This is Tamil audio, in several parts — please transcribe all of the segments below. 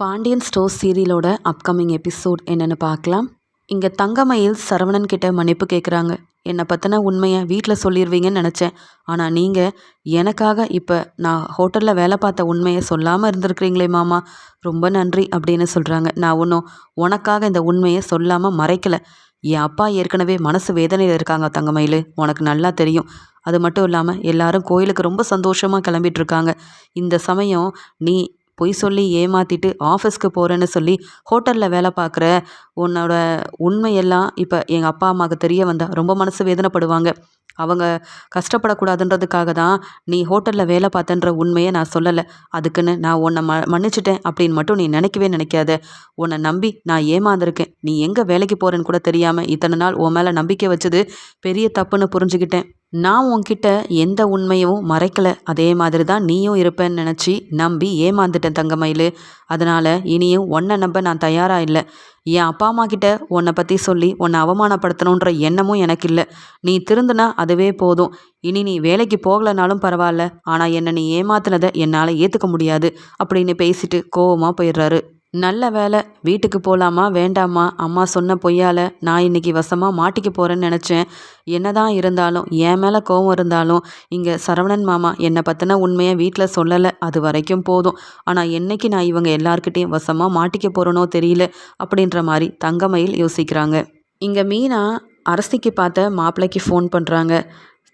பாண்டியன் ஸ்டோர் சீரியலோட அப்கமிங் எபிசோட் என்னென்னு பார்க்கலாம். இங்கே தங்கமயில் சரவணன் கிட்ட மன்னிப்பு கேட்குறாங்க என்னை பற்றின உண்மையை வீட்டில் சொல்லிடுவீங்கன்னு நினச்சேன். ஆனால் நீங்கள் எனக்காக இப்போ நான் ஹோட்டலில் வேலை பார்த்த உண்மையை சொல்லாமல் இருந்திருக்கிறீங்களே மாமா. ரொம்ப நன்றி அப்படின்னு சொல்கிறாங்க நான் ஒன்றும் உனக்காக இந்த உண்மையை சொல்லாமல் மறைக்கலை. என் அப்பா ஏற்கனவே மனசு வேதனையில் இருக்காங்க தங்கமயில். உனக்கு நல்லா தெரியும். அது மட்டும் இல்லாமல் எல்லாரும் கோயிலுக்கு ரொம்ப சந்தோஷமாக கிளம்பிட்டு இருக்காங்க. இந்த சமயம் நீ பொய் சொல்லி ஏமாற்றிட்டு ஆஃபீஸ்க்கு போகிறேன்னு சொல்லி ஹோட்டலில் வேலை பார்க்குற உன்னோட உண்மையெல்லாம் இப்போ எங்கள் அப்பா அம்மாவுக்கு தெரிய வந்தால் ரொம்ப மனசு வேதனைப்படுவாங்க. அவங்க கஷ்டப்படக்கூடாதுன்றதுக்காக தான் நீ ஹோட்டலில் வேலை பார்த்தன்ற உண்மையை நான் சொல்லலை. அதுக்குன்னு நான் உன்னை ம மன்னிச்சிட்டேன் அப்படின்னு மட்டும் நீ நினைக்கவே நினைக்காத. உன்னை நம்பி நான் ஏமாந்துருக்கேன். நீ எங்கே வேலைக்கு போகிறேன்னு கூட தெரியாமல் இத்தனை நாள் உன் மேலே நம்பிக்கை வச்சது பெரிய தப்புன்னு புரிஞ்சுக்கிட்டேன். நான் உன்கிட்ட எந்த உண்மையும் மறைக்கலை. அதே மாதிரி தான் நீயும் இருப்பேன்னு நினச்சி நம்பி ஏமாந்துட்டேன் தங்கமயில். அதனால் இனியும் உன்னை நம்ப நான் தயாராக இல்லை. என் அப்பா அம்மா கிட்ட உன்னை பற்றி சொல்லி உன்னை அவமானப்படுத்தணுன்ற எண்ணமும் எனக்கு இல்லை நீ திருந்துனா அதுவே போதும். இனி நீ வேலைக்கு போகலனாலும் பரவாயில்ல. ஆனால் என்னை நீ ஏமாத்தினதை என்னால் ஏற்றுக்க முடியாது. அப்படின்னு பேசிட்டு கோவமாக போயிடுறாரு. நல்ல வேலை வீட்டுக்கு போகலாமா வேண்டாமா? அம்மா சொன்ன பொய்யால் நான் இன்னைக்கு வசமாக மாட்டிக்க போகிறேன்னு நினச்சேன். என்னதான் இருந்தாலும் என் மேலே கோவம் இருந்தாலும் இங்கே சரவணன் மாமா என்னை பற்றின உண்மையை வீட்டில் சொல்லலை. அது வரைக்கும் போதும். ஆனால் என்னைக்கு நான் இவங்க எல்லார்கிட்டேயும் வசமாக மாட்டிக்க போகிறேனோ தெரியல அப்படின்ற மாதிரி தங்கமயில் யோசிக்கிறாங்க. இங்கே மீனா அரசிக்கு பார்த்த மாப்பிள்ளைக்கு ஃபோன் பண்ணுறாங்க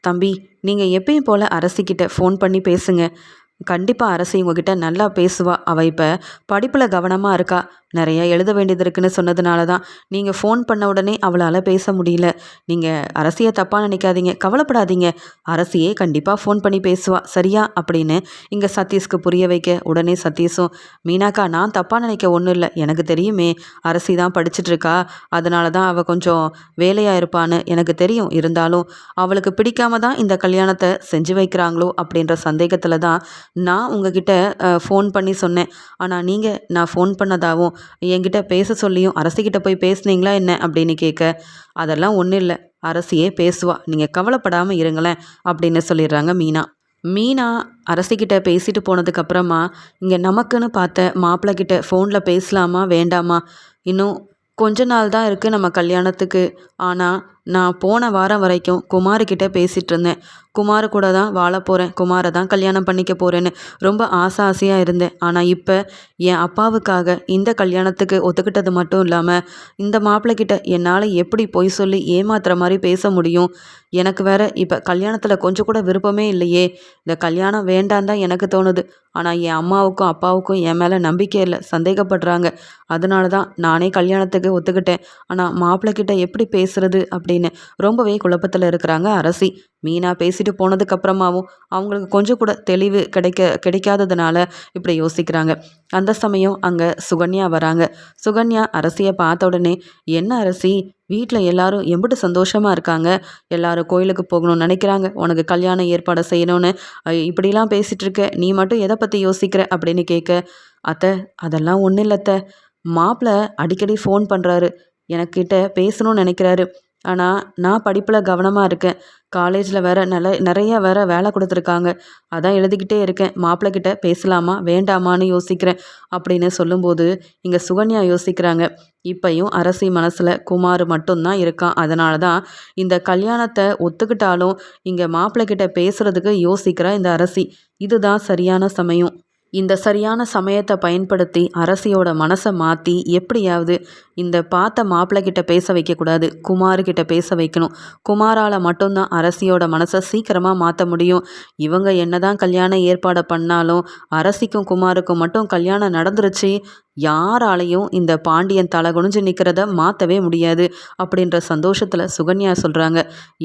தம்பி நீங்கள் எப்பயும் போல் அரசிக்கிட்ட ஃபோன் பண்ணி பேசுங்க. கண்டிப்பாக அரசி உங்ககிட்ட நல்லா பேசுவா. அவள் இப்போ படிப்பில் கவனமாக இருக்கா? நிறையா எழுத வேண்டியது இருக்குன்னு சொன்னதுனால தான் நீங்கள் ஃபோன் பண்ண உடனே அவளால் பேச முடியல. நீங்கள் அரசியை தப்பாக நினைக்காதீங்க கவலைப்படாதீங்க. அரசியே கண்டிப்பாக ஃபோன் பண்ணி பேசுவா சரியா? அப்படின்னு இங்கே சதீஷ்க்கு புரிய வைக்க உடனே சதீஷும் மீனாக்கா நான் தப்பாக நினைக்க ஒன்றும் இல்லை. எனக்கு தெரியுமே அரசி தான் படிச்சிட்ருக்கா அதனால தான் அவள் கொஞ்சம் வேலையாக இருப்பான்னு எனக்கு தெரியும். இருந்தாலும் அவளுக்கு பிடிக்காம தான் இந்த கல்யாணத்தை செஞ்சு வைக்கிறாங்களோ? அப்படின்ற சந்தேகத்தில் தான் நான் உங்ககிட்ட ஃபோன் பண்ணி சொன்னேன். ஆனால் நீங்கள் நான் ஃபோன் பண்ணதாகவும் என்கிட்ட பேச சொல்லியும் அரசிக்கிட்ட போய் பேசுனீங்களா என்ன? அப்படின்னு கேட்க அதெல்லாம் ஒன்றும் இல்லை. அரசியே பேசுவா. நீங்கள் கவலைப்படாமல் இருங்களேன் அப்படின்னு சொல்லிடுறாங்க மீனா. மீனா அரசிக்கிட்ட பேசிட்டு போனதுக்கப்புறமா இங்கே நமக்குன்னு பார்த்த மாப்பிள்ளக்கிட்ட ஃபோனில் பேசலாமா? வேண்டாமா? இன்னும் கொஞ்ச நாள் தான் இருக்குது நம்ம கல்யாணத்துக்கு. ஆனால் நான் போன வாரம் வரைக்கும் குமார்கிட்ட பேசிகிட்டு இருந்தேன். குமார் கூட தான் வாழ போகிறேன் குமாரை தான் கல்யாணம் பண்ணிக்க போகிறேன்னு ரொம்ப ஆசை ஆசையாக இருந்தேன். ஆனால் இப்போ என் அப்பாவுக்காக இந்த கல்யாணத்துக்கு ஒத்துக்கிட்டது மட்டும் இல்லாமல் இந்த மாப்பிள்ளைக்கிட்ட என்னால் எப்படி பொய் சொல்லி ஏமாத்துற மாதிரி பேச முடியும்? எனக்கு வேற இப்போ கல்யாணத்தில் கொஞ்சம் கூட விருப்பமே இல்லையே. இந்த கல்யாணம் வேண்டாம் தான் எனக்கு தோணுது. ஆனால் என் அம்மாவுக்கும் அப்பாவுக்கும் என் மேலே நம்பிக்கை இல்லை. சந்தேகப்படுறாங்க. அதனால தான் நானே கல்யாணத்துக்கு ஒத்துக்கிட்டேன். ஆனால் மாப்பிள்ளைக்கிட்ட எப்படி பேசுறது அப்படின்னு. ரொம்பவே குழப்பத்தில் இருக்கிறாங்க அரசி. மீனா பேசிட்டு போனதுக்கப்புறமாவும் அவங்களுக்கு கொஞ்சம் கூட தெளிவு கிடைக்க கிடைக்காததுனால இப்படி யோசிக்கிறாங்க. அந்த சமயம் அங்கே சுகன்யா வராங்க. சுகன்யா அரசியை பார்த்த உடனே என்ன அரசி? வீட்டில் எல்லாரும் எம்பிட்டு சந்தோஷமாக இருக்காங்க? எல்லாரும் கோயிலுக்கு போகணும்னு நினைக்கிறாங்க? உனக்கு கல்யாணம் ஏற்பாடு செய்யணும்னு இப்படிலாம் பேசிகிட்டு இருக்க நீ மட்டும் எதை பற்றி யோசிக்கிற? அப்படின்னு கேட்க அத்தை அதெல்லாம் ஒன்றும் இல்லை அத்தை. மாப்பிள்ளை அடிக்கடி ஃபோன் பண்ணுறாரு எனக்கிட்ட பேசணும்னு நினைக்கிறாரு. ஆனால் நான் படிப்பில் கவனமாக இருக்கேன். காலேஜில் வேற நல்ல நிறைய வேற வேலை கொடுத்துருக்காங்க. அதான் எழுதிக்கிட்டே இருக்கேன். மாப்பிள்ளக்கிட்ட பேசலாமா வேண்டாமான்னு யோசிக்கிறேன் அப்படின்னு சொல்லும்போது இங்கே சுகன்யா யோசிக்கிறாங்க. இப்பையும் அரசி மனசில் குமார் மட்டும்தான் இருக்கான். அதனால தான் இந்த கல்யாணத்தை ஒத்துக்கிட்டாலும் இங்கே மாப்பிள்ளக்கிட்ட பேசுகிறதுக்கு யோசிக்கிற இந்த அரசி. இதுதான் சரியான சமயம். இந்த சரியான சமயத்தை பயன்படுத்தி அரசியோட மனசை மாற்றி எப்படியாவது இந்த பார்த்த மாப்பிள்ளை கிட்ட பேச வைக்கக்கூடாது குமார்கிட்ட பேச வைக்கணும். குமாரால் மட்டும்தான் அரசியோட மனசை சீக்கிரமாக மாற்ற முடியும். இவங்க என்னதான் கல்யாணம் ஏற்பாடு பண்ணாலும் அரசிக்கும் குமாருக்கும் மட்டும் கல்யாணம் நடந்துருச்சு. யாராலையும் இந்த பாண்டியன் தலை குனிஞ்சு நிற்கிறத மாற்றவே முடியாது அப்படின்ற சந்தோஷத்தில் சுகன்யா சொல்கிறாங்க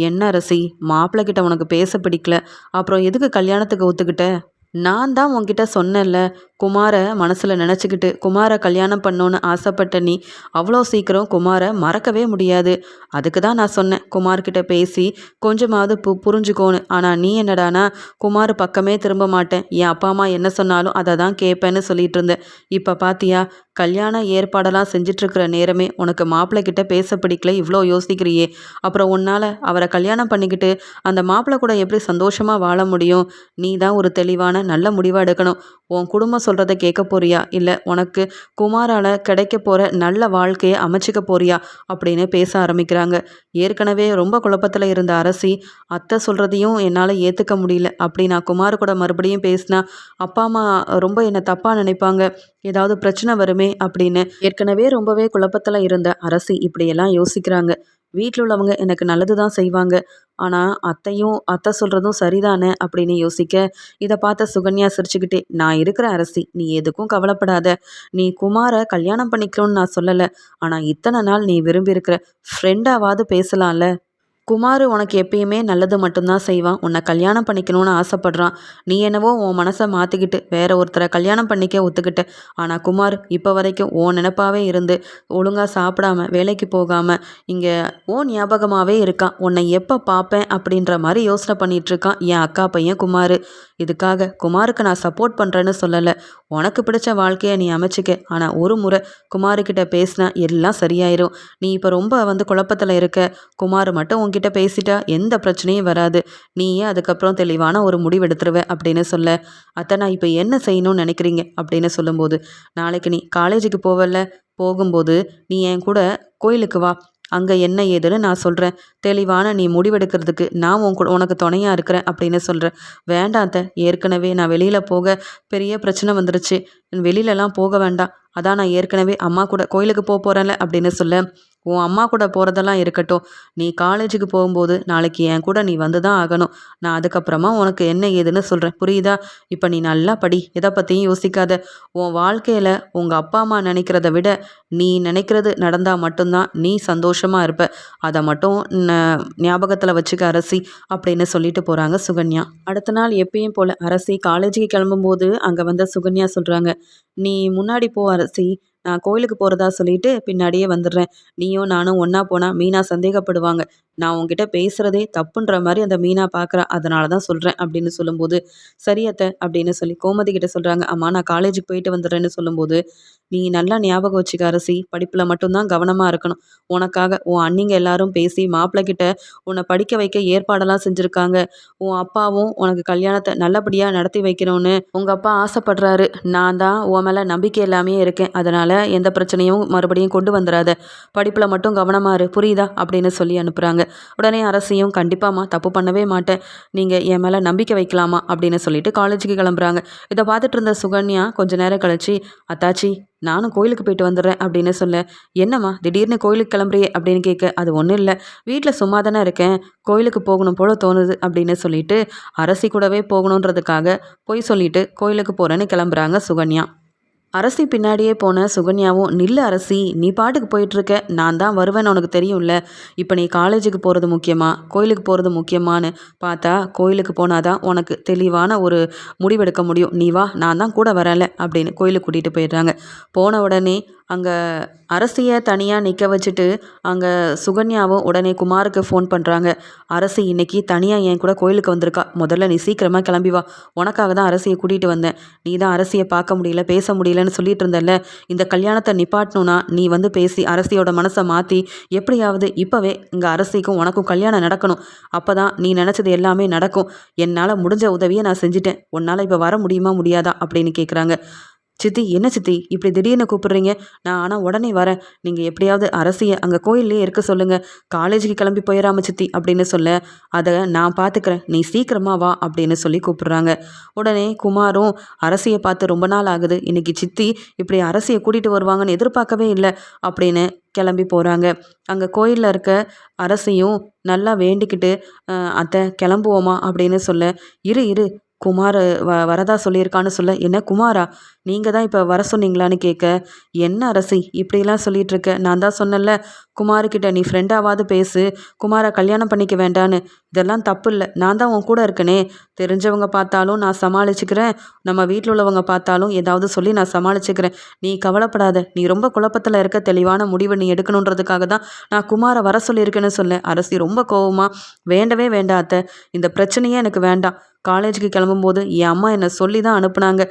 என்ன அரசி மாப்பிள்ளை கிட்ட உனக்கு பேச பிடிக்கல? அப்புறம் எதுக்கு கல்யாணத்துக்கு ஒத்துக்கிட்ட? நான் தான் உன்கிட்ட சொன்னேன்ல குமாரை மனசில் நினச்சிக்கிட்டு குமாரை கல்யாணம் பண்ணோன்னு ஆசைப்பட்ட நீ அவ்வளோ சீக்கிரம் குமாரை மறக்கவே முடியாது. அதுக்கு தான் நான் சொன்னேன். குமார்கிட்ட பேசி கொஞ்சமாவது பு புரிஞ்சுக்கோன்னு. ஆனால் நீ என்னடானா குமார் பக்கமே திரும்ப மாட்டேன். என் அப்பா அம்மா என்ன சொன்னாலும் அதை தான் கேட்பேன்னு சொல்லிட்டு இருந்தேன். இப்போ பார்த்தியா கல்யாண ஏற்பாடெல்லாம் செஞ்சிட்ருக்கிற நேரமே உனக்கு மாப்பிள்ளை கிட்ட பேச பிடிக்கல இவ்வளோ யோசிக்கிறியே. அப்புறம் உன்னால் அவரை கல்யாணம் பண்ணிக்கிட்டு அந்த மாப்பிள்ளை கூட எப்படி சந்தோஷமாக வாழ முடியும்? நீ தான் ஒரு தெளிவான நல்ல முடிவாக எடுக்கணும் உன் குடும்பம் சொல்கிறத கேட்க போறியா? இல்லை உனக்கு குமாரால் கிடைக்க போகிற நல்ல வாழ்க்கையை அமைச்சிக்க போறியா? அப்படின்னு பேச ஆரம்பிக்கிறாங்க. ஏற்கனவே ரொம்ப குழப்பத்தில் இருந்த அரசி அத்தை சொல்கிறதையும் என்னால் ஏற்றுக்க முடியல. அப்படி நான் குமார் கூட மறுபடியும் பேசினா அப்பா அம்மா ரொம்ப என்னை தப்பாக நினைப்பாங்க. ஏதாவது பிரச்சனை வருமே அப்படின்னு ஏற்கனவே ரொம்பவே குழப்பத்தில் இருந்த அரசி இப்படியெல்லாம் யோசிக்கிறாங்க. வீட்டில் உள்ளவங்க எனக்கு நல்லது தான் செய்வாங்க. ஆனால் அத்தையும் அத்தை சொல்கிறதும் சரிதானே? அப்படின்னு யோசிக்க இதை பார்த்த சுகன்யா சிரிச்சுக்கிட்டே நான் இருக்கிற அரசி நீ எதுக்கும் கவலைப்படாத. நீ குமாரை கல்யாணம் பண்ணிக்கணும்னு நான் சொல்லலை. ஆனால் இத்தனை நாள் நீ விரும்பியிருக்கிற ஃப்ரெண்டாவாவது ஃப்ரெண்டாவது பேசலாம்ல? குமார் உனக்கு எப்பயுமே நல்லது மட்டும்தான் செய்வான். உன்னை கல்யாணம் பண்ணிக்கணும்னு ஆசைப்பட்றான். நீ என்னவோ உன் மனசை மாற்றிக்கிட்டு வேற ஒருத்தரை கல்யாணம் பண்ணிக்க ஒத்துக்கிட்ட. ஆனால் குமார் இப்போ வரைக்கும் ஓ நினப்பாகவே இருந்து ஒழுங்காக சாப்பிடாம வேலைக்கு போகாமல் இங்கே ஓ ஞாபகமாகவே இருக்கான். உன்னை எப்போ பார்ப்பேன் அப்படின்ற மாதிரி யோசனை பண்ணிகிட்டு இருக்கான் என் அக்கா பையன் குமார். இதுக்காக குமாருக்கு நான் சப்போர்ட் பண்ணுறேன்னு சொல்லலை. உனக்கு பிடிச்ச வாழ்க்கையை நீ அமைச்சிக்க. ஆனால் ஒரு முறை குமாருக்கிட்ட பேசினா எல்லாம் சரியாயிரும். நீ இப்போ ரொம்ப வந்து குழப்பத்தில் இருக்க. குமார் மட்டும் உங்ககிட்ட பேசிட்டா எந்த பிரச்சனையும் வராது. நீயே அதுக்கப்புறம் தெளிவான ஒரு முடிவெடுத்துடுவ அப்படின்னு சொல்ல அத்தை நான் இப்போ என்ன செய்யணும்னு நினைக்கிறீங்க? அப்படின்னு சொல்லும்போது நாளைக்கு நீ காலேஜுக்கு போவல போகும்போது நீ என் கூட கோயிலுக்கு வா. அங்கே என்ன ஏதுன்னு நான் சொல்கிறேன் தெளிவான நீ முடிவெடுக்கிறதுக்கு நான் உன் கூட உனக்கு துணையாக இருக்கிறேன் அப்படின்னு சொல்கிறேன் வேண்டாத்த ஏற்கனவே நான் வெளியில் போக பெரிய பிரச்சனை வந்துருச்சு. வெளியிலலாம் போக வேண்டாம். அதான் நான் ஏற்கனவே அம்மா கூட கோயிலுக்கு போக போகிறேன்ல அப்படின்னு சொல்ல உன் அம்மா கூட போகிறதெல்லாம் இருக்கட்டும். நீ காலேஜுக்கு போகும்போது நாளைக்கு என் கூட நீ வந்து தான் ஆகணும். நான் அதுக்கப்புறமா உனக்கு என்ன ஏதுன்னு சொல்கிறேன் புரியுதா? இப்போ நீ நல்லா படி. எதை பற்றியும் யோசிக்காத. உன் வாழ்க்கையில் உங்கள் அப்பா அம்மா நினைக்கிறத விட நீ நினைக்கிறது நடந்தால் மட்டும்தான் நீ சந்தோஷமாக இருப்ப. அதை மட்டும் ஞாபகத்தில் வச்சுக்க அரசி அப்படின்னு சொல்லிட்டு போகிறாங்க சுகன்யா. அடுத்த நாள் எப்பயும் போல் அரசி காலேஜுக்கு கிளம்பும்போது அங்கே வந்த சுகன்யா சொல்கிறாங்க நீ முன்னாடி போ அரசி. நான் கோயிலுக்கு போகிறதா சொல்லிட்டு பின்னாடியே வந்துடுறேன். நீயும் நானும் ஒன்றா போனால் மீனா சந்தேகப்படுவாங்க. நான் உங்ககிட்ட பேசுகிறதே தப்புன்ற மாதிரி அந்த மீனா பார்க்குறா அதனால தான் சொல்கிறேன் அப்படின்னு சொல்லும்போது சரியத்த அப்படின்னு சொல்லி கோமதி கிட்ட சொல்கிறாங்க அம்மா நான் காலேஜுக்கு போயிட்டு வந்துடுறேன்னு சொல்லும்போது நீ நல்லா ஞாபகம் வச்சுக்க அரசி. படிப்பில் மட்டும்தான் கவனமாக இருக்கணும். உனக்காக உன் அண்ணிங்க எல்லாரும் பேசி மாப்பிள்ளை கிட்ட உன்னை படிக்க வைக்க ஏற்பாடெல்லாம் செஞ்சுருக்காங்க. உன் அப்பாவும் உனக்கு கல்யாணத்தை நல்லபடியாக நடத்தி வைக்கணும்னு உங்கள் அப்பா ஆசைப்படுறாரு. நான் தான் உன் மேலே நம்பிக்கை எல்லாமே இருக்கேன். அதனால் எந்த பிரச்சனையும் மறுபடியும் கொண்டு வந்துடாத படிப்பில் மட்டும் கவனமாக இரு. புரியுதா? அப்படின்னு சொல்லி அனுப்புகிறாங்க உடனே அரசியும் கண்டிப்பாம்மா தப்பு பண்ணவே மாட்டேன். நீங்கள் என் மேலே நம்பிக்கை வைக்கலாமா? அப்படின்னு சொல்லிட்டு காலேஜுக்கு கிளம்புறாங்க. இதை பார்த்துட்டு இருந்த சுகன்யா கொஞ்ச நேரம் கழிச்சு அத்தாச்சி நானும் கோயிலுக்கு போயிட்டு வந்துடுறேன் அப்படின்னு சொல்ல என்னம்மா திடீர்னு கோயிலுக்கு கிளம்புறியே? அப்படின்னு கேட்க அது ஒன்றும் இல்லை. வீட்டில் சும்மா தானே இருக்கேன். கோயிலுக்கு போகணும் போல தோணுது அப்படின்னு சொல்லிட்டு அரசி கூடவே போகணுன்றதுக்காக பொய் சொல்லிட்டு கோயிலுக்கு போகிறேன்னு கிளம்புறாங்க சுகன்யா. அரசி பின்னாடியே போன சுகன்யாவும் நில்லு அரசி நீ பாட்டுக்கு போயிட்டுருக்க நான் தான் வருவேன்னு உனக்கு தெரியும்ல. இப்போ நீ காலேஜுக்கு போகிறது முக்கியமா? கோயிலுக்கு போகிறது முக்கியமானு பார்த்தா கோயிலுக்கு போனாதான் உனக்கு தெளிவான ஒரு முடிவெடுக்க முடியும். நீ வா நான் தான் கூட வரல அப்படின்னு கோயிலுக்கு கூட்டிகிட்டு போயிடுறாங்க. போன உடனே அங்கே அரசியை தனியாக நிற்க வச்சுட்டு அங்கே சுகன்யாவும் உடனே குமாருக்கு ஃபோன் பண்ணுறாங்க அரசி இன்னைக்கு தனியாக என் கூட கோயிலுக்கு வந்திருக்கா. முதல்ல நீ சீக்கிரமாக கிளம்பி வா. உனக்காக தான் அரசியை கூட்டிகிட்டு வந்தேன். நீ தான் அரசியை பார்க்க முடியல பேச முடியலன்னு சொல்லிட்டு இருந்தல இந்த கல்யாணத்தை நிப்பாட்டணும்னா நீ வந்து பேசி அரசியோட மனசை மாற்றி எப்படியாவது இப்போவே இங்கே அரசிக்கும் உனக்கும் கல்யாணம் நடக்கணும். அப்போ தான் நீ நினச்சது எல்லாமே நடக்கும். என்னால் முடிஞ்ச உதவியை நான் செஞ்சுட்டேன். உன்னால் இப்போ வர முடியுமா முடியாதா? அப்படின்னு கேட்குறாங்க சித்தி என்ன சித்தி? இப்படி திடீர்னு கூப்பிடுறீங்க. நான் ஆனால் உடனே வரேன். நீங்கள் எப்படியாவது அரசியை அங்கே கோயில்லையே இருக்க சொல்லுங்கள் காலேஜுக்கு கிளம்பி போயிடாம சித்தி அப்படின்னு சொல்ல அதை நான் பார்த்துக்கிறேன் நீ சீக்கிரமாக வா அப்படின்னு சொல்லி கூப்பிடுறாங்க. உடனே குமாரும் அரசியை பார்த்து ரொம்ப நாள் ஆகுது. இன்னைக்கு சித்தி இப்படி அரசியை கூட்டிகிட்டு வருவாங்கன்னு எதிர்பார்க்கவே இல்லை அப்படின்னு கிளம்பி போகிறாங்க அங்கே கோயிலில் இருக்க அரசியும் நல்லா வேண்டிக்கிட்டு அத்தை கிளம்புவோமா? அப்படின்னு சொல்ல இரு இரு. குமார் வ வரதா சொல்லியிருக்கான்னு சொல்ல என்ன குமாரா? நீங்கள் தான் இப்போ வர சொன்னீங்களான்னு கேட்க என்ன அரசி இப்படிலாம் சொல்லிட்டு இருக்க நான் தான் சொன்னேன்ல குமார்கிட்ட நீ ஃப்ரெண்டாவது பேசு. குமாரை கல்யாணம் பண்ணிக்க வேண்டான்னு. இதெல்லாம் தப்பு இல்லை நான் தான் உன் கூட இருக்கனே. தெரிஞ்சவங்க பார்த்தாலும் நான் சமாளிச்சுக்கிறேன். நம்ம வீட்டில் உள்ளவங்க பார்த்தாலும் ஏதாவது சொல்லி நான் சமாளிச்சுக்கிறேன். நீ கவலைப்படாத. நீ ரொம்ப குழப்பத்தில் இருக்க தெளிவான முடிவு நீ எடுக்கணுன்றதுக்காக தான் நான் குமாரை வர சொல்லியிருக்கேன்னு சொல்ல. அரசி ரொம்ப கோவமாக வேண்டவே வேண்டாத்த இந்த பிரச்சனையே எனக்கு வேண்டாம். காலேஜுக்கு கிளம்பும்போது என் அம்மா என்னை சொல்லி தான் அனுப்புனாங்க.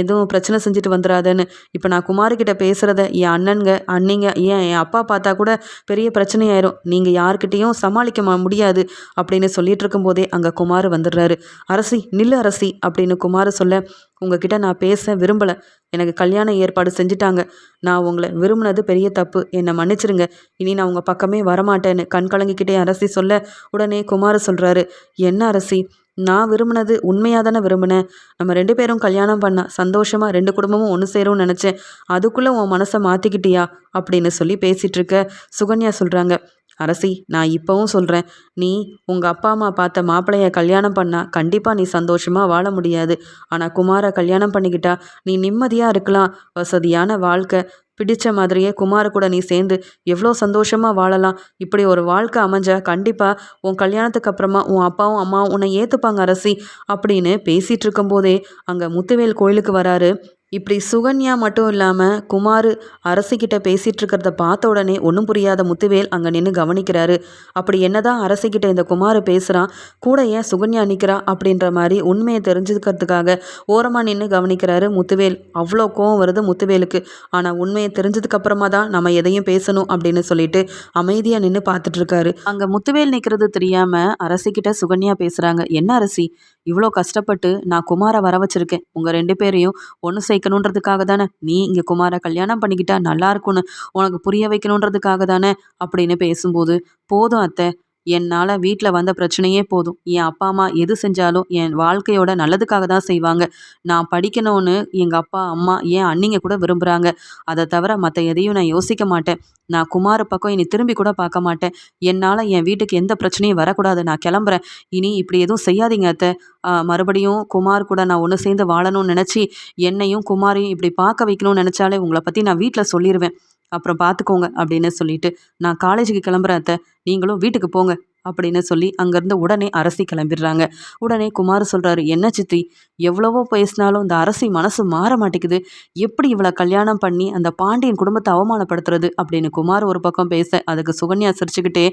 எதுவும் பிரச்சனை செஞ்சுட்டு வந்துடாதேன்னு இப்போ நான் குமாரிக்கிட்ட பேசுகிறத என் அண்ணனுங்க அண்ணிங்க ஏன் என் அப்பா பார்த்தா கூட பெரிய பிரச்சனையாயிரும். நீங்கள் யார்கிட்டேயும் சமாளிக்க முடியாது அப்படின்னு சொல்லிட்டு இருக்கும்போதே அங்கே குமார் வந்துடுறாரு. அரசி நில்லு அரசி அப்படின்னு குமார் சொல்ல உங்ககிட்ட நான் பேச விரும்பலை. எனக்கு கல்யாண ஏற்பாடு செஞ்சுட்டாங்க. நான் உங்களை விரும்பினது பெரிய தப்பு. என்னை மன்னிச்சிருங்க. இனி நான் உங்கள் பக்கமே வரமாட்டேன்னு. கண் கலங்கிக்கிட்டே அரசி சொல்ல உடனே குமார் சொல்கிறாரு என்ன அரசி? நான் விரும்பினது உண்மையாக தானே விரும்பினேன். நம்ம ரெண்டு பேரும் கல்யாணம் பண்ணா சந்தோஷமாக ரெண்டு குடும்பமும் ஒன்று சேரும்னு நினச்சேன். அதுக்குள்ளே உன் மனசை மாற்றிக்கிட்டியா அப்படின்னு சொல்லி பேசிகிட்ருக்க சுகன்யா சொல்கிறாங்க அரசி நான் இப்போவும் சொல்கிறேன் நீ உங்கள் அப்பா அம்மா பார்த்த மாப்பிள்ளைய கல்யாணம் பண்ணால் கண்டிப்பாக நீ சந்தோஷமாக வாழ முடியாது. ஆனால் குமாரை கல்யாணம் பண்ணிக்கிட்டா நீ நிம்மதியாக இருக்கலாம். வசதியான வாழ்க்கை. பிடிச்ச மாதிரியே குமார கூட நீ சேர்ந்து எவ்வளோ சந்தோஷமாக வாழலாம். இப்படி ஒரு வாழ்க்கை அமைஞ்ச கண்டிப்பாக உன் கல்யாணத்துக்கு அப்புறமா உன் அப்பாவும் அம்மாவும் உன்னை ஏற்றுப்பாங்க அரசி அப்படின்னு பேசிகிட்டு இருக்கும்போதே அங்கே முத்துவேல் கோயிலுக்கு வராரு. இப்படி சுகன்யா மட்டும் இல்லாமல் குமார் அரசிக்கிட்ட பேசிகிட்டு இருக்கிறத பார்த்த உடனே ஒன்றும் புரியாத முத்துவேல் அங்கே நின்று கவனிக்கிறாரு. அப்படி என்னதான் அரசிக்கிட்ட இந்த குமார் பேசுகிறான் கூட ஏன் சுகன்யா நிற்கிறா அப்படின்ற மாதிரி உண்மையை தெரிஞ்சுக்கிறதுக்காக ஓரமாக நின்று கவனிக்கிறாரு முத்துவேல். அவ்வளோ கோவம் வருது முத்துவேலுக்கு. ஆனால் உண்மையை தெரிஞ்சதுக்கப்புறமா தான் நம்ம எதையும் பேசணும் அப்படின்னு சொல்லிட்டு அமைதியாக நின்று பார்த்துட்ருக்காரு அங்கே முத்துவேல் நிற்கிறது தெரியாமல் அரசிக்கிட்ட சுகன்யா பேசுகிறாங்க என்ன அரசி? இவ்வளோ கஷ்டப்பட்டு நான் குமாரை வர வச்சுருக்கேன். உங்கள் ரெண்டு பேரையும் ஒன்று வைக்கணுன்றதுக்காக தானே? நீ இங்கே குமாரை கல்யாணம் பண்ணிக்கிட்டா நல்லா இருக்கும்னு உனக்கு புரிய வைக்கணுன்றதுக்காக தானே? அப்படின்னு பேசும்போது போதும் அத்தை. என்னால் வீட்டில் வந்த பிரச்சனையே போதும். என் அப்பா அம்மா எது செஞ்சாலும் என் வாழ்க்கையோட நல்லதுக்காக தான் செய்வாங்க. நான் படிக்கணும்னு எங்கள் அப்பா அம்மா என் அண்ணிங்க கூட விரும்புகிறாங்க அதை தவிர மற்ற எதையும் நான் யோசிக்க மாட்டேன். நான் குமார் பக்கம் இனி திரும்பி கூட பார்க்க மாட்டேன். என்னால் என் வீட்டுக்கு எந்த பிரச்சனையும் வரக்கூடாது. நான் கிளம்புறேன். இனி இப்படி எதுவும் செய்யாதீங்க அத்தை. மறுபடியும் குமார் கூட நான் ஒன்று சேர்ந்து வாழணும்னு நினச்சி என்னையும் குமாரையும் இப்படி பார்க்க வைக்கணும்னு நினச்சாலே உங்களை பற்றி நான் வீட்டில் சொல்லிடுவேன் அப்புறம் பார்த்துக்கோங்க அப்படின்னு சொல்லிட்டு நான் காலேஜுக்கு கிளம்புறேன் அத்தை. நீங்களும் வீட்டுக்கு போங்க அப்படின்னு சொல்லி அங்கேருந்து உடனே அரசி கிளம்பிடுறாங்க. உடனே குமார் சொல்கிறாரு என்ன சித்தி எவ்வளவோ பேசினாலும் இந்த அரசி மனசு மாற மாட்டேங்குது. எப்படி இவளை கல்யாணம் பண்ணி அந்த பாண்டியன் குடும்பத்தை அவமானப்படுத்துறது? அப்படின்னு குமார் ஒரு பக்கம் பேச அதுக்கு சுகன்யா சிரிச்சுக்கிட்டே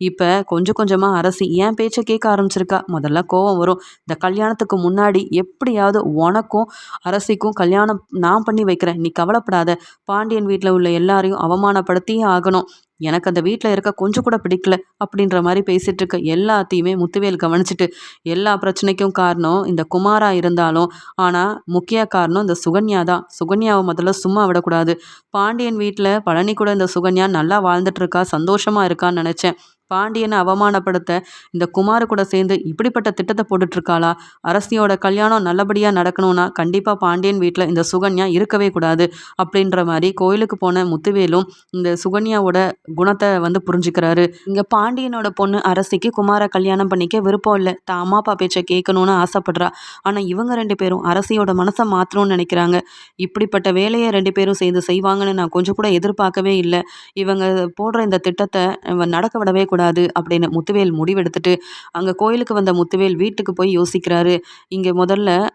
இப்போ கொஞ்சம் கொஞ்சமாக அரசி ஏன் பேச்சை கேட்க ஆரம்பிச்சிருக்கா. முதல்ல கோவம் வரும். இந்த கல்யாணத்துக்கு முன்னாடி எப்படியாவது உனக்கும் அரசிக்கும் கல்யாணம் நான் பண்ணி வைக்கிறேன். நீ கவலைப்படாத. பாண்டியன் வீட்டில் உள்ள எல்லாரையும் அவமானப்படுத்தியே ஆகணும். எனக்கு அந்த வீட்டில் இருக்க கொஞ்சம் கூட பிடிக்கல அப்படின்ற மாதிரி பேசிகிட்டு இருக்க எல்லாத்தையுமே முத்துவேல் கவனிச்சிட்டு எல்லா பிரச்சனைக்கும் காரணம் இந்த குமாரா இருந்தாலும் ஆனால் முக்கிய காரணம் இந்த சுகன்யா தான். சுகன்யாவை முதல்ல சும்மா விடக்கூடாது. பாண்டியன் வீட்டில் பழனி கூட இந்த சுகன்யா நல்லா வாழ்ந்துட்டு இருக்கா சந்தோஷமாக இருக்கான்னு நினச்சேன். பாண்டியனை அவமானப்படுத்த இந்த குமார் கூட சேர்ந்து இப்படிப்பட்ட திட்டத்தை போட்டுட்ருக்காளா? அரசியோட கல்யாணம் நல்லபடியாக நடக்கணும்னா கண்டிப்பாக பாண்டியன் வீட்டில் இந்த சுகன்யா இருக்கவே கூடாது அப்படின்ற மாதிரி கோயிலுக்கு போன முத்துவேலும் இந்த சுகன்யாவோட குணத்தை வந்து புரிஞ்சுக்கிறாரு. இங்கே பாண்டியனோட பொண்ணு அரசிக்கு குமாரை கல்யாணம் பண்ணிக்க விருப்பம் இல்லை. தான் அம்மா அப்பா பேச்சை கேட்கணும்னு ஆசைப்படுறா. ஆனால் இவங்க ரெண்டு பேரும் அரசியோட மனசை மாற்றணும்னு நினைக்கிறாங்க. இப்படிப்பட்ட வேலையை ரெண்டு பேரும் சேர்ந்து செய்வாங்கன்னு நான் கொஞ்சம் கூட எதிர்பார்க்கவே இல்லை. இவங்க போடுற இந்த திட்டத்தை நடக்க விடவே கூடாது. அப்படின்னு முத்துவேல் முடிவெடுத்துட்டு அங்கே கோயிலுக்கு வந்த முத்துவேல் வீட்டுக்கு போய் யோசிக்கிறாரு. இங்கே முதல்ல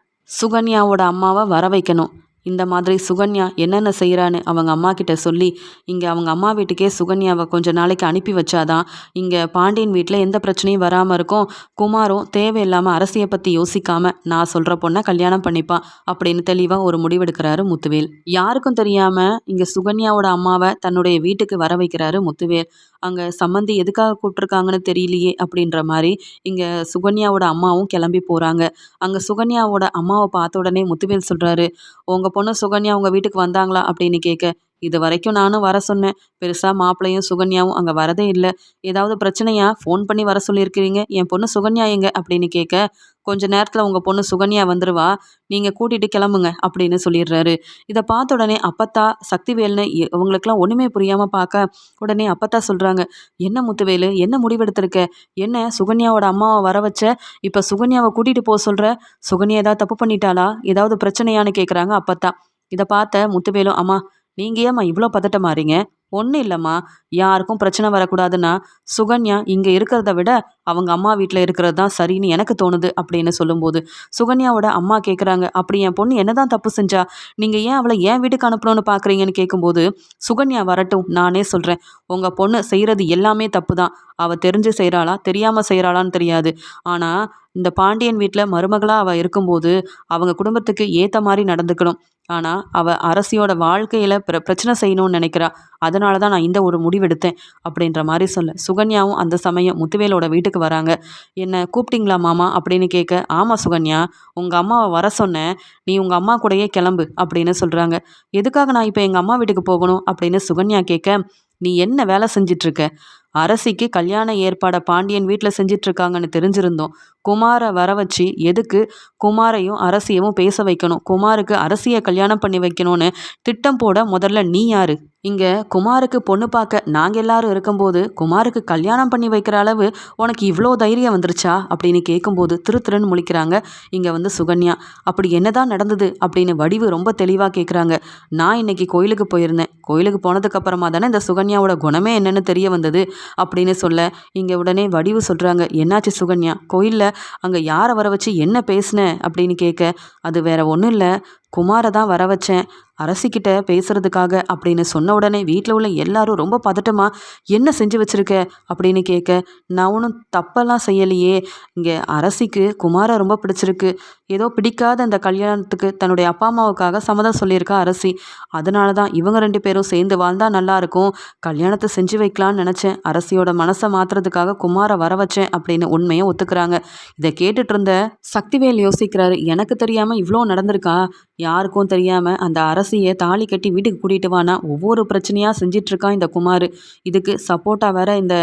சுகன்யாவோட அம்மாவை வர வைக்கணும். இந்த மாதிரி சுகன்யா என்னென்ன செய்கிறான்னு அவங்க அம்மா கிட்ட சொல்லி இங்கே அவங்க அம்மா வீட்டுக்கே சுகன்யாவை கொஞ்ச நாளைக்கு அனுப்பி வச்சாதான் இங்கே பாண்டியன் வீட்டில் எந்த பிரச்சனையும் வராமல் இருக்கும் குமாரும் தேவையில்லாமல் அரசியை பற்றி யோசிக்காமல் நான் சொல்கிற பொண்ணை கல்யாணம் பண்ணிப்பான் அப்படின்னு தெளிவாக ஒரு முடிவெடுக்கிறாரு முத்துவேல். யாருக்கும் தெரியாமல் இங்கே சுகன்யாவோட அம்மாவை தன்னுடைய வீட்டுக்கு வர வைக்கிறாரு முத்துவேல். அங்கே சம்மந்தி எதுக்காக கூப்பிட்ருக்காங்கன்னு தெரியலையே அப்படின்ற மாதிரி இங்கே சுகன்யாவோட அம்மாவும் கிளம்பி போகிறாங்க அங்கே சுகன்யாவோட அம்மாவை பார்த்த உடனே முத்துவேல் சொல்கிறாரு உங்கள் பொண்ணு சுகன்யா உங்கள் வீட்டுக்கு வந்தாங்களா அப்படின்னு கேட்க இது வரைக்கும் நானும் வர சொன்னேன். பெருசாக மாப்பிள்ளையும் சுகன்யாவும் அங்கே வரதே இல்லை. ஏதாவது பிரச்சனையா? ஃபோன் பண்ணி வர சொல்லியிருக்கிறீங்க. என் பொண்ணு சுகன்யா எங்க? அப்படின்னு கேட்க கொஞ்ச நேரத்தில் உங்கள் பொண்ணு சுகன்யா வந்துருவா. நீங்கள் கூட்டிகிட்டு கிளம்புங்க அப்படின்னு சொல்லிடுறாரு. இதை பார்த்த உடனே அப்பத்தா சக்திவேல்னு இ- இவங்களுக்கெல்லாம் ஒன்றுமே புரியாமல் பார்க்க உடனே அப்பத்தா சொல்கிறாங்க என்ன முத்துவேலு? என்ன முடிவெடுத்திருக்க? என்ன சுகன்யாவோட அம்மாவை வர வச்ச? இப்போ சுகன்யாவை கூட்டிகிட்டு போக சொல்கிற சுகன்யா ஏதாவது தப்பு பண்ணிட்டாளா? ஏதாவது பிரச்சனையான்னு கேட்குறாங்க அப்பத்தா. இதை பார்த்த முத்துவேலும் அம்மா நீங்கள் ஏம்மா இவ்வளோ பதட்டமாறீங்க ஒன்றும் இல்லைம்மா. யாருக்கும் பிரச்சனை வரக்கூடாதுன்னா சுகன்யா இங்கே இருக்கிறத விட அவங்க அம்மா வீட்டில் இருக்கிறது தான் சரின்னு எனக்கு தோணுது அப்படின்னு சொல்லும்போது சுகன்யாவோட அம்மா கேட்குறாங்க அப்படி என் பொண்ணு என்னதான் தப்பு செஞ்சா? நீங்கள் ஏன் அவளை ஏன் வீட்டுக்கு அனுப்பணும்னு பார்க்குறீங்கன்னு கேட்கும்போது சுகன்யா வரட்டும் நானே சொல்கிறேன் உங்கள் பொண்ணு செய்கிறது எல்லாமே தப்பு தான் அவள் தெரிஞ்சு செய்கிறாளா தெரியாமல் செய்கிறாளான்னு தெரியாது. ஆனால் இந்த பாண்டியன் வீட்டில் மருமகளாக அவள் இருக்கும்போது அவங்க குடும்பத்துக்கு ஏற்ற மாதிரி நடந்துக்கணும். ஆனால் அவள் அரசியோட வாழ்க்கையில் பிர பிரச்சனை செய்யணும்னு நினைக்கிறா. அதனால தான் நான் இந்த ஒரு முடிவெடுத்தேன் அப்படின்ற மாதிரி சொல்ல. சுகன்யாவும் அந்த சமயம் முத்துவேலோட வீட்டுக்கு வராங்க. என்ன கூப்பிட்டீங்களா மாமா? அப்படின்னு கேட்க ஆமாம் சுகன்யா உங்கள் அம்மாவை வர சொன்னேன். நீ உங்கள் அம்மா கூடயே கிளம்பு அப்படின்னு சொல்கிறாங்க எதுக்காக நான் இப்போ எங்கள் அம்மா வீட்டுக்கு போகணும்? அப்படின்னு சுகன்யா கேட்க நீ என்ன வேலை செஞ்சிட்ருக்க? அரசிக்கு கல்யாண ஏற்பாடை பாண்டியன் வீட்டில் செஞ்சிட்ருக்காங்கன்னு தெரிஞ்சிருந்தோம். குமாரை வர வச்சு எதுக்கு குமாரையும் அரசியவும் பேச வைக்கணும். குமாருக்கு அரசியை கல்யாணம் பண்ணி வைக்கணும்னு திட்டம் போட முதல்ல நீ யாரு? இங்கே குமாருக்கு பொண்ணு பார்க்க நாங்கள் எல்லாரும் இருக்கும்போது குமாருக்கு கல்யாணம் பண்ணி வைக்கிற அளவு உனக்கு இவ்வளோ தைரியம் வந்துருச்சா? அப்படின்னு கேட்கும்போது திரு திருன்னு முழிக்கிறாங்க. இங்கே வந்து சுகன்யா அப்படி என்னதான் நடந்தது? அப்படின்னு வடிவு ரொம்ப தெளிவாக கேட்குறாங்க நான் இன்னைக்கு கோயிலுக்கு போயிருந்தேன். கோயிலுக்கு போனதுக்கப்புறமா தானே இந்த சுகன்யாவோட குணமே என்னன்னு தெரிய வந்தது? அப்படின்னு சொல்ல இங்கே உடனே வடிவு சொல்கிறாங்க என்னாச்சு சுகன்யா? கோயிலில் அங்கே யாரை வர வச்சு என்ன பேசின? அப்படின்னு கேட்க அது வேற ஒன்றும் இல்லை. குமாரை தான் வர வச்சேன். அரசிக்கிட்ட பேசுறதுக்காக அப்படின்னு சொன்ன உடனே வீட்டில் உள்ள எல்லாரும் ரொம்ப பதட்டமா என்ன செஞ்சு வச்சிருக்க? அப்படின்னு கேட்க நான் ஒன்றும் தப்பெல்லாம் செய்யலையே. இங்கே அரசிக்கு குமாரை ரொம்ப பிடிச்சிருக்கு. ஏதோ பிடிக்காத அந்த கல்யாணத்துக்கு தன்னுடைய அப்பா அம்மாவுக்காக சம்மதம் சொல்லியிருக்கா அரசி. அதனால தான் இவங்க ரெண்டு பேரும் சேர்ந்து வாழ்ந்தால் நல்லாயிருக்கும் கல்யாணத்தை செஞ்சு வைக்கலான்னு நினச்சேன். அரசியோட மனசை மாற்றுறதுக்காக குமாரை வர வச்சேன் அப்படின்னு உண்மையை ஒத்துக்கிறாங்க. இதை கேட்டுட்டு இருந்த சக்திவேல் யோசிக்கிறாரு எனக்கு தெரியாமல் இவ்வளோ நடந்திருக்கா? யாருக்கும் தெரியாமல் அந்த அரசியை தாலி கட்டி வீட்டுக்கு கூட்டிகிட்டு வானா. ஒவ்வொரு பிரச்சனையாக செஞ்சிட்ருக்கான் இந்த குமார். இதுக்கு சப்போர்ட்டாக வேற இந்த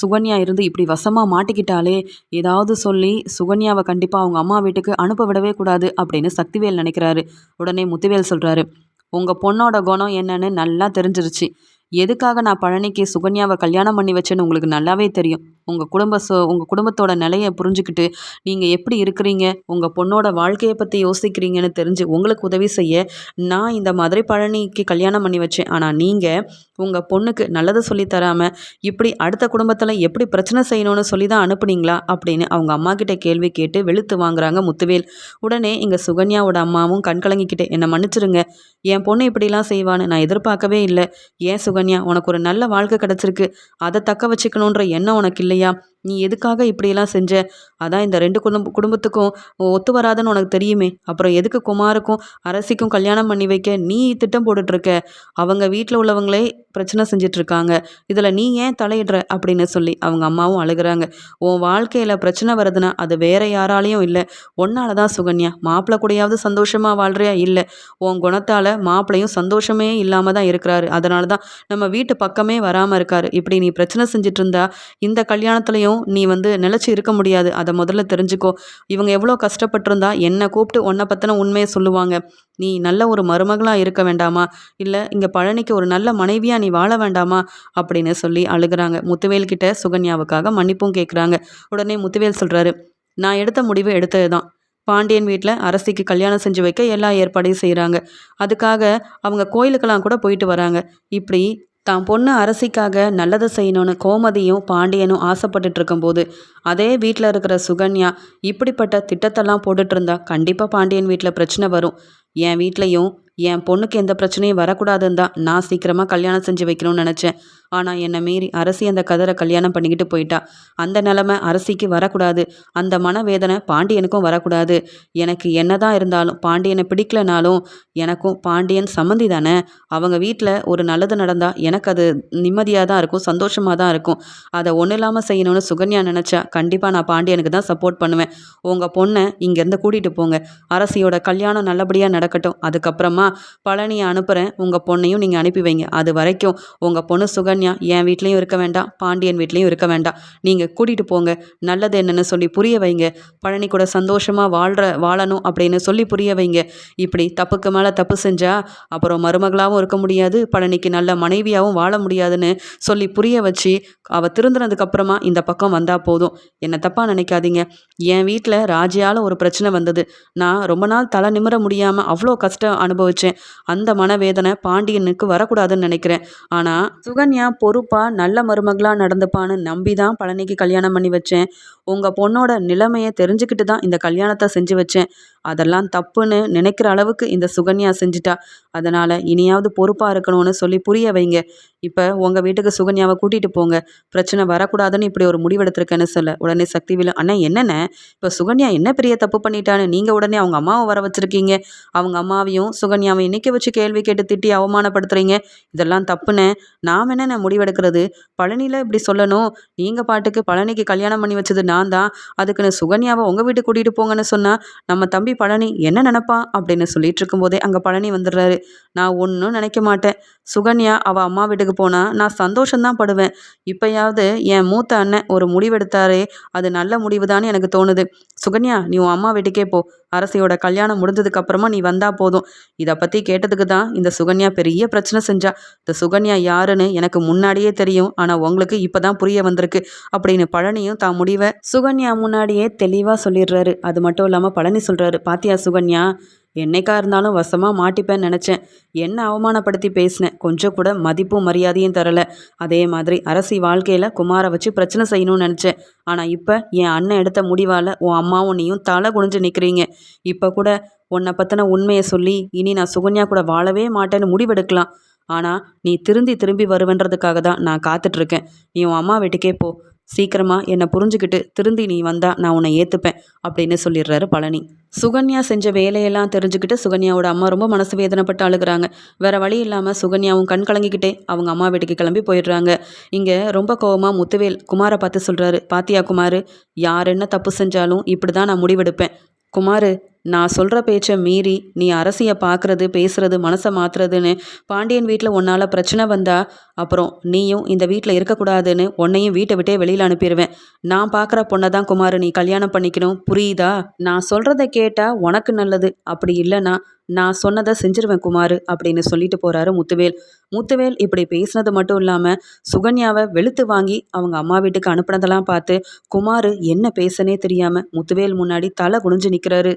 சுகன்யா இருந்து இப்படி வசமாக மாட்டிக்கிட்டாலே ஏதாவது சொல்லி சுகன்யாவை கண்டிப்பாக அவங்க அம்மா வீட்டுக்கு அனுப்ப விடவே கூடாது அப்படின்னு சக்திவேல் நினைக்கிறாரு. உடனே முத்துவேல் சொல்கிறாரு உங்கள் பொண்ணோட குணம் என்னன்னு நல்லா தெரிஞ்சிருச்சு. எதுக்காக நான் பழனிக்கு சுகன்யாவை கல்யாணம் பண்ணி வச்சேன்னு உங்களுக்கு நல்லாவே தெரியும். உங்கள் குடும்ப சோ உங்கள் குடும்பத்தோட நிலையை புரிஞ்சுக்கிட்டு நீங்கள் எப்படி இருக்கிறீங்க உங்கள் பொண்ணோட வாழ்க்கையை பற்றி யோசிக்கிறீங்கன்னு தெரிஞ்சு உங்களுக்கு உதவி செய்ய நான் இந்த மாதிரி பழனிக்கு கல்யாணம் பண்ணி வச்சேன். ஆனால் நீங்கள் உங்கள் பொண்ணுக்கு நல்லதை சொல்லி தராமல் இப்படி அடுத்த குடும்பத்தில் எப்படி பிரச்சனை செய்யணும்னு சொல்லி தான் அனுப்புனீங்களா அப்படின்னு அவங்க அம்மா கிட்ட கேள்வி கேட்டு வெளுத்து வாங்குறாங்க முத்துவேல். உடனே இங்கே சுகன்யாவோட அம்மாவும் கண்கலங்கிக்கிட்டே என்னை மன்னிச்சிருங்க. என் பொண்ணு இப்படிலாம் செய்வான்னு நான் எதிர்பார்க்கவே இல்லை. ஏன் சுகன்யா உனக்கு ஒரு நல்ல வாழ்க்கை கிடச்சிருக்கு. அதை தக்க வச்சுக்கணுன்ற எண்ணம் உனக்கு இல்லை. இல்லையா? நீ எதுக்காக இப்படியெல்லாம் செஞ்ச? அதான் இந்த ரெண்டு குடும்ப குடும்பத்துக்கும் ஒத்து வராதுன்னு உனக்கு தெரியுமே. அப்புறம் எதுக்கு குமாருக்கும் அரசிக்கும் கல்யாணம் பண்ணி வைக்க நீ திட்டம் போட்டுட்ருக்க? அவங்க வீட்டில் உள்ளவங்களே பிரச்சனை செஞ்சிட்ருக்காங்க. இதில் நீ ஏன் தலையிடுற? அப்படின்னு சொல்லி அவங்க அம்மாவும் அழுகிறாங்க. உன் வாழ்க்கையில் பிரச்சனை வருதுன்னா அது வேற யாராலையும் இல்லை. ஒன்னால தான் சுகன்யா. மாப்பிள்ளை கூடயாவது சந்தோஷமாக வாழ்றியா? இல்லை. உன் குணத்தால் மாப்பிள்ளையும் சந்தோஷமே இல்லாமல் தான் இருக்கிறாரு. அதனால தான் நம்ம வீட்டு பக்கமே வராமல் இருக்காரு. இப்படி நீ பிரச்சனை செஞ்சிட்டு இருந்தா இந்த கல்யாணத்துலையும் வரையும் நீ வந்து நிலச்சி இருக்க முடியாது. அதை முதல்ல தெரிஞ்சுக்கோ. இவங்க எவ்வளோ கஷ்டப்பட்டிருந்தா என்னை கூப்பிட்டு உன்னை பற்றின உண்மையை சொல்லுவாங்க. நீ நல்ல ஒரு மருமகளாக இருக்க வேண்டாமா? இல்லை இங்கே பழனிக்கு ஒரு நல்ல மனைவியாக நீ வாழ வேண்டாமா? அப்படின்னு சொல்லி அழுகிறாங்க. முத்துவேல் கிட்ட சுகன்யாவுக்காக மன்னிப்பும் கேட்குறாங்க உடனே முத்துவேல் சொல்கிறாரு நான் எடுத்த முடிவு எடுத்தது தான் பாண்டியன் வீட்டில் அரசிக்கு கல்யாணம் செஞ்சு வைக்க எல்லா ஏற்பாடையும் செய்கிறாங்க அதுக்காக அவங்க கோயிலுக்கெல்லாம் கூட போயிட்டு வராங்க. இப்படி தான் பொண்ணு அரசிக்காக நல்லதை செய்யணும்னு கோமதியும் பாண்டியனும் ஆசைப்பட்டுட்டு இருக்கும்போது அதே வீட்டில் இருக்கிற சுகன்யா இப்படிப்பட்ட திட்டத்தெல்லாம் போட்டுட்டு இருந்தா கண்டிப்பாக பாண்டியன் வீட்டில் பிரச்சனை வரும். என் வீட்லேயும் என் பொண்ணுக்கு எந்த பிரச்சனையும் வரக்கூடாதுன்னு தான் நான் சீக்கிரமாக கல்யாணம் செஞ்சு வைக்கணும்னு நினச்சேன். ஆனால் என்னை மீறி அரசி அந்த கதரை கல்யாணம் பண்ணிக்கிட்டு போயிட்டா. அந்த நிலமை அரசிக்கு வரக்கூடாது. அந்த மனவேதனை பாண்டியனுக்கும் வரக்கூடாது. எனக்கு என்னதான் இருந்தாலும் பாண்டியனை பிடிக்கலனாலும் எனக்கும் பாண்டியன் சம்மந்தி தானே. அவங்க வீட்டில் ஒரு நல்லது நடந்தால் எனக்கு அது நிம்மதியாக தான் இருக்கும் சந்தோஷமாக தான் இருக்கும். அதை ஒன்றும் இல்லாமல் செய்யணும்னு சுகன்யா நினச்சா கண்டிப்பாக நான் பாண்டியனுக்கு தான் சப்போர்ட் பண்ணுவேன். உங்கள் பொண்ணை இங்கேருந்து கூட்டிகிட்டு போங்க. அரசியோட கல்யாணம் நல்லபடியாக நடக்கட்டும். அதுக்கப்புறமா பழனியை அனுப்புகிறேன் உங்கள் பொண்ணையும் நீங்கள் அனுப்பி வைங்க. அது வரைக்கும் உங்கள் பொண்ணு சுகன்யா என் வீட்லேயும் இருக்க வேண்டாம் பாண்டியன் வீட்லேயும் இருக்க வேண்டாம். நீங்கள் கூட்டிகிட்டு போங்க. நல்லது என்னென்னு சொல்லி புரிய வைங்க. பழனி கூட சந்தோஷமாக வாழ்கிற வாழணும் அப்படின்னு சொல்லி புரிய வைங்க. இப்படி தப்புக்கு மேலே தப்பு செஞ்சால் அப்புறம் மருமகளாகவும் இருக்க முடியாது பழனிக்கு நல்ல மனைவியாகவும் வாழ முடியாதுன்னு சொல்லி புரிய வச்சு அவள் திருந்தினதுக்கப்புறமா இந்த பக்கம் வந்தால் போதும். என்னை தப்பாக நினைக்காதீங்க. என் வீட்டில் ராஜியால் ஒரு பிரச்சனை வந்தது. நான் ரொம்ப நாள் தலை நிமிர முடியாமல் அவ்வளோ கஷ்டம் அனுபவித்தேன் அந்த மனவேதனை பாண்டியனுக்கு வரக்கூடாதுன்னு நினைக்கிறேன். ஆனால் சுகன்யா பொறுப்பாக நல்ல மருமகளாக நடந்துப்பான்னு நம்பி தான் பழனிக்கு கல்யாணம் பண்ணி வச்சேன். உங்கள் பொண்ணோட நிலைமையை தெரிஞ்சுக்கிட்டு தான் இந்த கல்யாணத்தை செஞ்சு வச்சேன். அதெல்லாம் தப்புன்னு நினைக்கிற அளவுக்கு இந்த சுகன்யா செஞ்சிட்டா. அதனால் இனியாவது பொறுப்பாக இருக்கணும்னு சொல்லி புரிய வைங்க. இப்போ உங்கள் வீட்டுக்கு சுகன்யாவை கூட்டிகிட்டு போங்க. பிரச்சனை வரக்கூடாதுன்னு இப்படி ஒரு முடிவெடுத்திருக்கேன்னு சொல்ல. உடனே சக்திவேலு அண்ணா என்னென்ன இப்போ சுகன்யா என்ன பெரிய தப்பு பண்ணிட்டான்னு நீங்கள் உடனே அவங்க அம்மாவை வர வச்சுருக்கீங்க. அவங்க அம்மாவையும் சுகன்யாவை நிற்க வச்சு கேள்வி கேட்டு திட்டி அவமானப்படுத்துறீங்க? இதெல்லாம் தப்புன்னு நாம் என்னென்ன முடிவெடுக்கிறது? பழனியில் இப்படி சொல்லணும். நீங்கள் பாட்டுக்கு பழனிக்கு கல்யாணம் பண்ணி வச்சது நான் தான். அதுக்குன்னு சுகன்யாவை உங்கள் வீட்டுக்கு கூட்டிகிட்டு போங்கன்னு சொன்னால் நம்ம தம்பி பழனி என்ன நினப்பான் அப்படின்னு சொல்லிட்டு இருக்கும்போதே அங்கே பழனி வந்துடுறாரு. நான் ஒன்றும் நினைக்க மாட்டேன். சுகன்யா அவள் அம்மா வீட்டுக்கு போனால் நான் சந்தோஷம்தான் படுவேன். இப்போயாவது என் மூத்த அண்ணன் ஒரு முடிவெடுத்தாரே அது நல்ல முடிவு எனக்கு தோணுது. சுகன்யா நீ உன் அம்மா வீட்டுக்கே போ. அரசியோட கல்யாணம் முடிஞ்சதுக்கு அப்புறமா நீ வந்தா போதும். இதை பற்றி கேட்டதுக்கு தான் இந்த சுகன்யா பெரிய பிரச்சனை செஞ்சா. இந்த சுகன்யா யாருன்னு எனக்கு முன்னாடியே தெரியும். ஆனால் உங்களுக்கு இப்போ தான் புரிய வந்திருக்கு. அப்படின்னு பழனியும் தான் முடிவை சுகன்யா முன்னாடியே தெளிவாக சொல்லிடுறாரு. அது மட்டும் இல்லாமல் பழனி சொல்கிறாரு பாத்தியா சுகன்யா? என்னைக்கா இருந்தாலும் வசமாக மாட்டிப்பேன்னு நினச்சேன். என்ன அவமானப்படுத்தி பேசினேன்? கொஞ்சம் கூட மதிப்பும் மரியாதையும் தரலை. அதே மாதிரி அரசி வாழ்க்கையில் குமாரை வச்சு பிரச்சனை செய்யணும்னு நினச்சேன். ஆனால் இப்போ என் அண்ணன் எடுத்த முடிவால் உன் அம்மாவும் நீயும் தலை குனிஞ்சு நிற்கிறீங்க இப்போ கூட உன்னை பற்றின உண்மையை சொல்லி இனி நான் சுகன்யா கூட வாழவே மாட்டேன்னு முடிவெடுக்கலாம். ஆனால் நீ திருந்தி திரும்பி வருவன்றதுக்காக தான் நான் காத்துட்ருக்கேன் நீ உன் அம்மா வீட்டுக்கே போ. சீக்கிரமாக என்னை புரிஞ்சுக்கிட்டு திருந்தி நீ வந்தா நான் உன்னை ஏற்றுப்பேன் அப்படின்னு சொல்லிடுறாரு பழனி. சுகன்யா செஞ்ச வேலையெல்லாம் தெரிஞ்சுக்கிட்டு சுகன்யாவோட அம்மா ரொம்ப மனசு வேதனைப்பட்டு அழுகுறாங்க. வேற வழி இல்லாமல் சுகன்யாவும் கண் கலங்கிக்கிட்டே அவங்க அம்மா வீட்டுக்கு கிளம்பி போயிடுறாங்க. இங்கே ரொம்ப கோவமாக முத்துவேல் குமாரை பார்த்து சொல்கிறாரு பாத்தியா குமார் யார் என்ன தப்பு செஞ்சாலும் இப்படி தான் நான் முடிவெடுப்பேன். குமார் நான் சொல்கிற பேச்சை மீறி நீ அரசியை பார்க்குறது பேசுறது மனசை மாற்றுறதுன்னு பாண்டியன் வீட்டில் உன்னால் பிரச்சனை வந்தா அப்புறம் நீயும் இந்த வீட்டில் இருக்கக்கூடாதுன்னு உன்னையும் வீட்டை விட்டே வெளியில் அனுப்பிடுவேன் நான் பார்க்குற பொண்ணை தான் குமார் நீ கல்யாணம் பண்ணிக்கணும். புரியுதா? நான் சொல்கிறத கேட்டால் உனக்கு நல்லது. அப்படி இல்லைன்னா நான் சொன்னதை செஞ்சிருவேன் குமார் அப்படின்னு சொல்லிட்டு போகிறாரு முத்துவேல். முத்துவேல் இப்படி பேசினது மட்டும் இல்லாமல் சுகன்யாவை வெளுத்து வாங்கி அவங்க அம்மா வீட்டுக்கு அனுப்புனதெல்லாம் பார்த்து குமார் என்ன பேசனே தெரியாமல் முத்துவேல் முன்னாடி தலை குனிஞ்சு நிற்கிறாரு